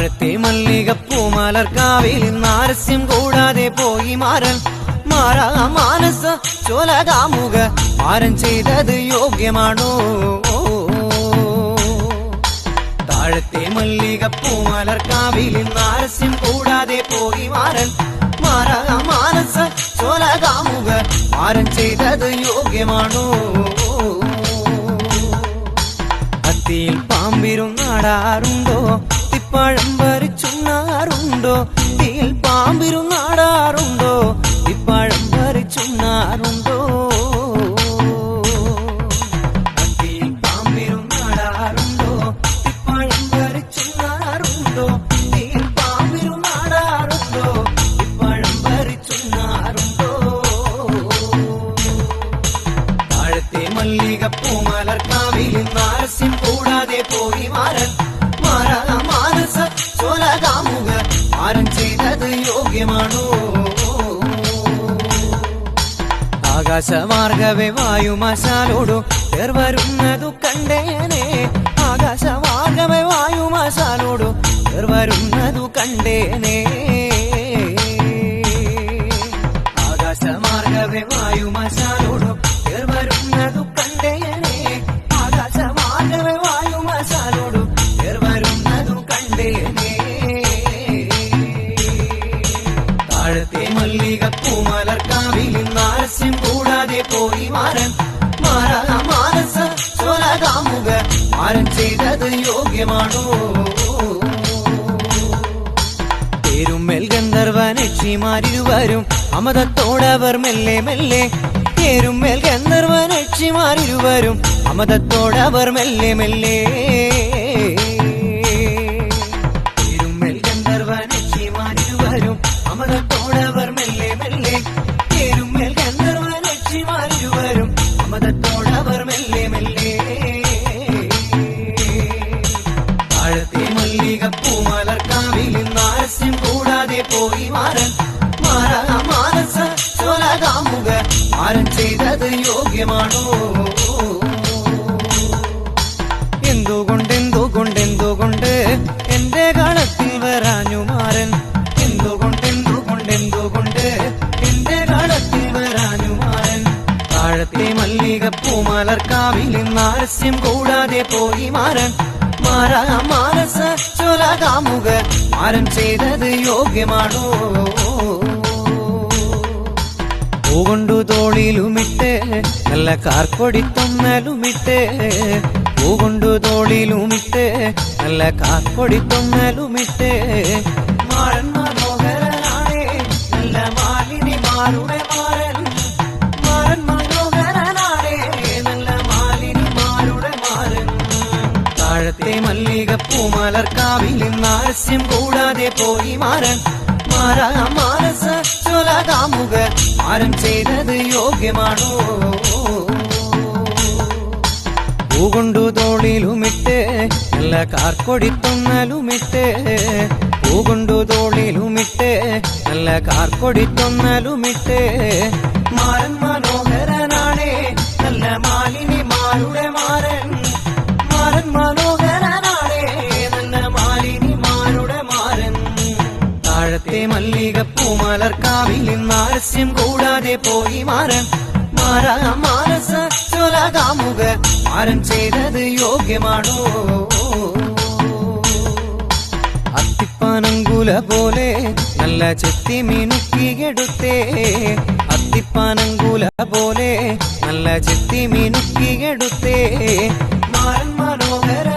താഴത്തെ മല്ലികപ്പൂ മലർക്കാവിൽ നാരസ്യം കൂടാതെ പോയി മാറൻ മാറാ മാനസ ചോലകാമുക മാരൻ ചെയ്തത് യോഗ്യമാണോ? താഴത്തെ മല്ലികപ്പൂ മലർക്കാവിൽ നാരസ്യം കൂടാതെ പോയി മാറൻ മാറാ മാനസ ചോലകാമുക മാരൻ ചെയ്തത് യോഗ്യമാണോ? അത്തിയിൽ പാമ്പിരുന്നാടാറുണ്ടോ തിപ്പഴം പറിച്ചുണ്ണാറുണ്ടോ തീയിൽ പാമ്പിരുന്നാടാറുണ്ടോ ഇപ്പഴം പറിച്ചുണ്ണാറുണ്ടോ മല്ലിക പൂമലർക്കാവിൽ തിപ്പഴം ആകാശമാർഗവെ വായുമശാലോടു പേർ വരുന്നതു കണ്ടേനെ. ആകാശമാർഗവേ വായുമശാലോടു പേർ വരുന്നതു കണ്ടേനെ. ആകാശമാർഗവെ വായുമശാലോടു നാരസ്യം കൂടാതെ പോയി മാറൻ. മാറാ മാനസ ചോലകാമുക മാരൻ ചെയ്തത് യോഗ്യമാണോ? പേരുമ്മേൽ ഗന്ധർവനക്ഷിമാരിരുവരും അമതത്തോടവർ മെല്ലെ മെല്ലെ പേരുമ്മേൽ ഗന്ധർവനക്ഷിമാരിരുവരും അമതത്തോടവർ മെല്ലെ മെല്ലെ കൂടാതെ പോയി മാറൻ മാറാ മാനസ ചോലകാമുക മാരൻ ചെയ്തത് യോഗ്യമാണോ? വരാഞ്ഞു മാറൻ എന്തുകൊണ്ടെന്തുകൊണ്ടെന്തുകൊണ്ട് എന്റെ മാറൻ കൂടാതെ പോയി മാറൻ മാറാ മാനസ ചൊലകാമുക മാരം ചെയ്തത് യോഗ്യമാണോ? പൂകൊണ്ടു തോളിലുമിട്ട് നല്ല കാർക്കൊടിത്തൊന്നലുമിട്ട് പൂകൊണ്ടു തോളിലുമിട്ട് നല്ല കാർക്കൊടിത്തൊന്നലുമിട്ട് മാറൻ മനോഹരനാണേ നല്ല മാലിനി മാറൻ മല്ലികപ്പൂ മലർക്കാവിൽ നാരസ്യം കൂടാതെ പോയി മാറൻ. മാറാ മാനസ ചൊലകാമുക മാരം ചെയ്തത് യോഗ്യമാണോ? പൂകൊണ്ടു തോളിലുമിട്ട് നല്ല കാർക്കൊടിത്തൊന്നലുമിട്ട് പൂകൊണ്ടു തോളിലുമിട്ട് നല്ല കാർക്കൊടിത്തൊന്നലുമിട്ട് മാരൻ മനോഹരനാണേ നല്ല മാലിനിമാരുടെ മല്ലികപ്പൂ മലർക്കാവിൽ നാരസ്യം കൂടാതെ പോയി മാറൻ. മാറാ മാരൻ ചെയ്തത് യോഗ്യമാണോ? അത്തിപ്പാനങ്കുല പോലെ നല്ല ചെത്തി മിനുക്കിയെടുത്തേ അത്തിപ്പാനങ്കുല പോലെ നല്ല ചെത്തി മിനുക്കിയെടുത്തേ മാരൻ മനോഹരനാണേ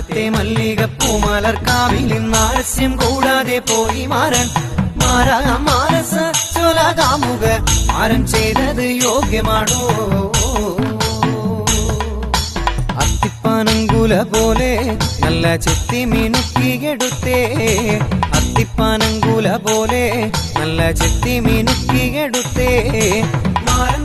താഴത്തെ മല്ലികപ്പൂ മലർക്കാവിൽ നാരസ്യം കൂടാതെ പോയി മാറൻ. മാറാ മാനസ ചൊലകാമുക ചെയ്തത് യോഗ്യമാണോ? അത്തിപ്പാനങ്കുല പോലെ നല്ല ചെത്തി മിനുക്കിയെടുത്തേ അത്തിപ്പാനങ്കുല പോലെ നല്ല ചെത്തി മിനുക്കിയെടുത്തേ മാരൻ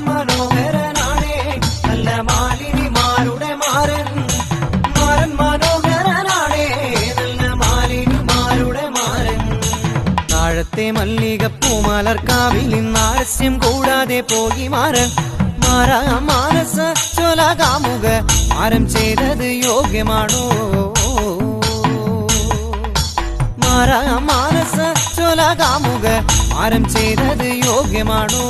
മല്ലികപ്പൂമലർക്കാവിൽ ആരസ്യം കൂടാതെ പോയി മാറ. മാറാ മാനസ ചൊലകാമുക. മാരം ചെയ്തത് യോഗ്യമാണോ? മാറാ മാനസ ചൊലകാമുക. മാരം ചെയ്തത് യോഗ്യമാണോ?